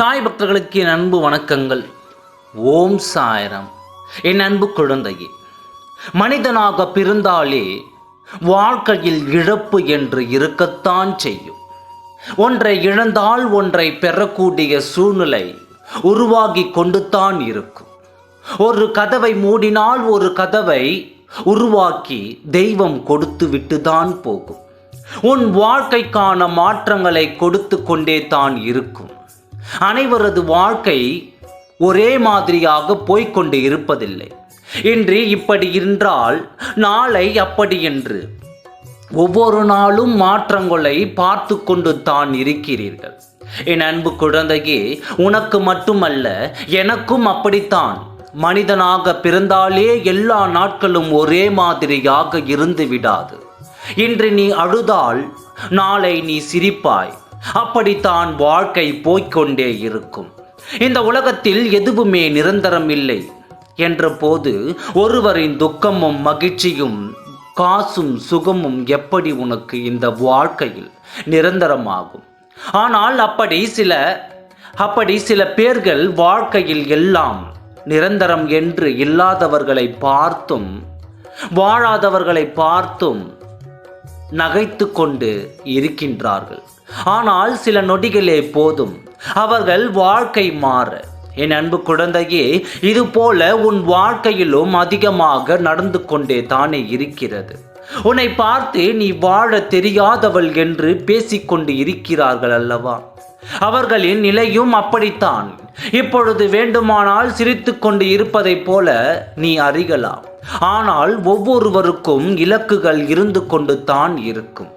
சாய் பக்தர்களுக்கு என் அன்பு வணக்கங்கள். ஓம் சாயரம். என் அன்பு குழந்தையே மனிதனாக பிறந்தாலே வாழ்க்கையில் இழப்பு என்று இருக்கத்தான் செய்யும். ஒன்றை இழந்தால் ஒன்றை பெறக்கூடிய சூழ்நிலை உருவாகி கொண்டுதான் இருக்கும். ஒரு கதவை மூடினால் ஒரு கதவை உருவாக்கி தெய்வம் கொடுத்து விட்டுதான் போகும். உன் வாழ்க்கைக்கான மாற்றங்களை கொடுத்து கொண்டே தான் இருக்கும். அனைவரது வாழ்க்கை ஒரே மாதிரியாக போய்க்கொண்டு இருப்பதில்லை. இன்று இப்படி என்றால் நாளை அப்படி என்று. ஒவ்வொரு நாளும் மாற்றங்களை பார்த்து கொண்டு தான் இருக்கிறீர்கள். என் அன்பு குழந்தையே உனக்கு மட்டுமல்ல எனக்கும் அப்படித்தான். மனிதனாக பிறந்தாலே எல்லா நாட்களும் ஒரே மாதிரியாக இருந்து விடாது. இன்று நீ அழுதால் நாளை நீ சிரிப்பாய். அப்படித்தான் வாழ்க்கை போய்க்கொண்டே இருக்கும். இந்த உலகத்தில் எதுவுமே நிரந்தரம் இல்லை என்ற போது ஒருவரின் துக்கமும் மகிழ்ச்சியும் காசும் சுகமும் எப்படி உனக்கு இந்த வாழ்க்கையில் நிரந்தரமாகும்? ஆனால் அப்படி சில அப்படி சில பேர்கள் வாழ்க்கையில் எல்லாம் நிரந்தரம் என்று இல்லாதவர்களை பார்த்தும் வாழாதவர்களை பார்த்தும் நகைத்து கொண்டு இருக்கின்றார்கள். ஆனால் சில நொடிகளே போதும். அவர்கள் வாழ்க்கை மாற. என் அன்பு குழந்தையே இது போல உன் வாழ்க்கையிலும் அதிகமாக நடந்து கொண்டே தானே இருக்கிறது. உன்னை பார்த்து நீ வாழ தெரியாதவள் என்று பேசிக்கொண்டு இருக்கிறார்கள் அல்லவா? அவர்களின் நிலையும் அப்படித்தான். இப்பொழுது வேண்டுமானால் சிரித்து கொண்டு இருப்பதைப் போல நீ அறிகலாம். ஆனால் ஒவ்வொருவருக்கும் இலக்குகள் இருந்து கொண்டு தான் இருக்கும்.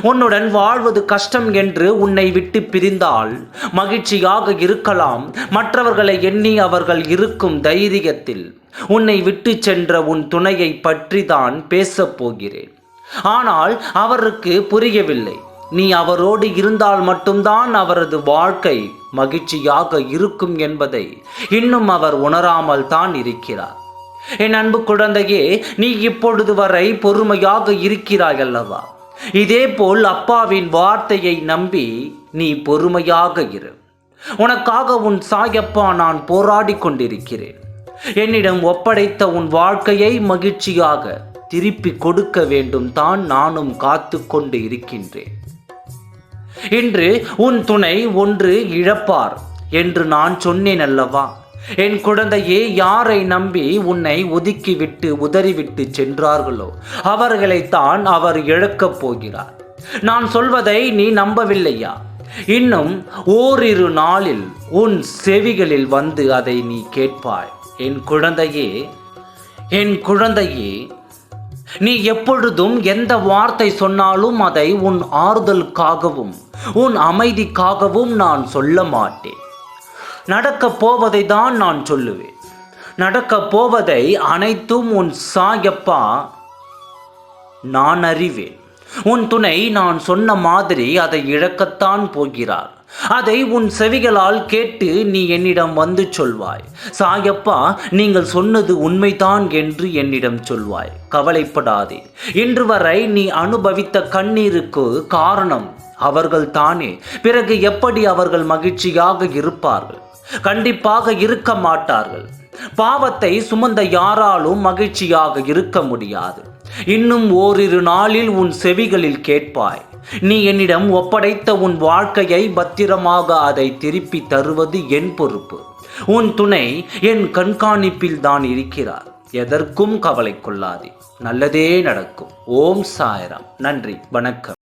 உன்னுடன் வாழ்வது கஷ்டம் என்று உன்னை விட்டு பிரிந்தால் மகிழ்ச்சியாக இருக்கலாம். மற்றவர்களை எண்ணி அவர்கள் இருக்கும் தைரியத்தில் உன்னை விட்டு சென்ற உன் துணையை பற்றி தான் பேசப் போகிறேன். ஆனால் அவருக்கு புரியவில்லை. நீ அவரோடு இருந்தால் மட்டும்தான் அவரது வாழ்க்கை மகிழ்ச்சியாக இருக்கும் என்பதை இன்னும் அவர் உணராமல் தான் இருக்கிறார். என் அன்பு குழந்தையே நீ இப்பொழுது வரை பொறுமையாக இருக்கிறாய் அல்லவா? இதேபோல் அப்பாவின் வார்த்தையை நம்பி நீ பொறுமையாக இரு. உனக்காக உன் சாயப்பா நான் போராடி கொண்டிருக்கிறேன். என்னிடம் ஒப்படைத்த உன் வாழ்க்கையை மகிழ்ச்சியாக திருப்பி கொடுக்க வேண்டும் தான் நானும் காத்து கொண்டு இருக்கின்றேன். இன்று உன் துணை ஒன்று இழப்பார் என்று நான் சொன்னேன் அல்லவா? என் குழந்தையே யாரை நம்பி உன்னை ஒதுக்கிவிட்டு உதறிவிட்டு சென்றார்களோ அவர்களைத்தான் அவர் இழக்கப் போகிறார். நான் சொல்வதை நீ நம்பவில்லையா? இன்னும் ஓரிரு நாளில் உன் செவிகளில் வந்து அதை நீ கேட்பாய். என் குழந்தையே என் குழந்தையே நீ எப்பொழுதும் எந்த வார்த்தை சொன்னாலும் அதை உன் ஆறுதலுக்காகவும் உன் அமைதிக்காகவும் நான் சொல்ல மாட்டேன். நடக்கப் போவதை தான் நான் சொல்லுவேன். நடக்கப் போவதை அனைத்தும் உன் சாயப்பா நான் அறிவேன். உன் துணை நான் சொன்ன மாதிரி அதை இழக்கத்தான் போகிறார். அதை உன் செவிகளால் கேட்டு நீ என்னிடம் வந்து சொல்வாய். சாயப்பா நீங்கள் சொன்னது உண்மைதான் என்று என்னிடம் சொல்வாய். கவலைப்படாதே. இன்று வரை நீ அனுபவித்த கண்ணீருக்கு காரணம் அவர்கள் தானே பிறகு எப்படி அவர்கள் மகிழ்ச்சியாக இருப்பார்கள்? கண்டிப்பாக இருக்க மாட்டார்கள். பாவத்தை சுமந்த யாராலும் மகிழ்ச்சியாக இருக்க முடியாது. இன்னும் ஓரிரு நாளில் உன் செவிகளில் கேட்பாய். நீ என்னிடம் ஒப்படைத்த உன் வாழ்க்கையை பத்திரமாக அதை திருப்பி தருவது என் பொறுப்பு. உன் துணை என் கண்காணிப்பில் தான் இருக்கிறார். எதற்கும் கவலை கொள்ளாதே. நல்லதே நடக்கும். ஓம் சாயராம். நன்றி. வணக்கம்.